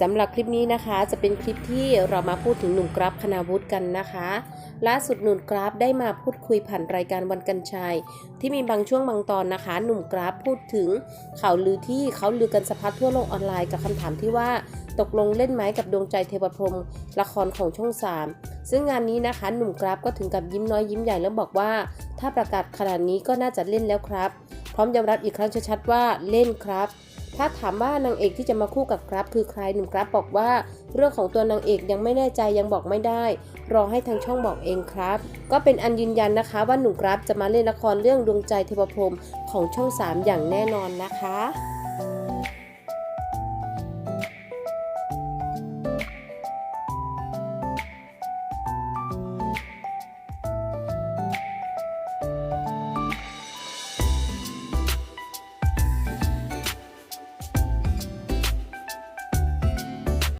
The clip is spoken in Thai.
สำหรับคลิปนี้นะคะจะเป็นคลิปที่เรามาพูดถึงหนุ่มกราฟคณาวุฒิกันนะคะ ล่าสุดหนุ่มกราฟได้มาพูดคุยผ่านรายการวันกันชัย ที่มีบางช่วงบางตอนนะคะ หนุ่มกราฟพูดถึงข่าวลือที่เขาลือกันสะพัดทั่วโลกออนไลน์กับคำถามที่ว่า ตกลงเล่นไหมกับดวงใจเทวพรหมละครของช่อง 3 ซึ่งงานนี้นะคะ หนุ่มกราฟก็ถึงกับยิ้มน้อยยิ้มใหญ่แล้วบอกว่า ถ้าประกาศขนาดนี้ก็น่าจะเล่นแล้วครับ พร้อมยอมรับอีกครั้งชัดๆว่าเล่นครับ ถ้าถามว่านางเอกที่จะมาคู่กับกราฟคือใครหนุ่มกราฟบอกว่า เรื่องของตัวนางเอกยังไม่แน่ใจยังบอกไม่ได้ รอให้ทางช่องบอกเองครับ ก็เป็นอันยืนยันนะคะ ว่าหนุ่มกราฟจะมาเล่นละครเรื่องดวงใจเทวพรมของช่อง 3 อย่างแน่นอนนะคะ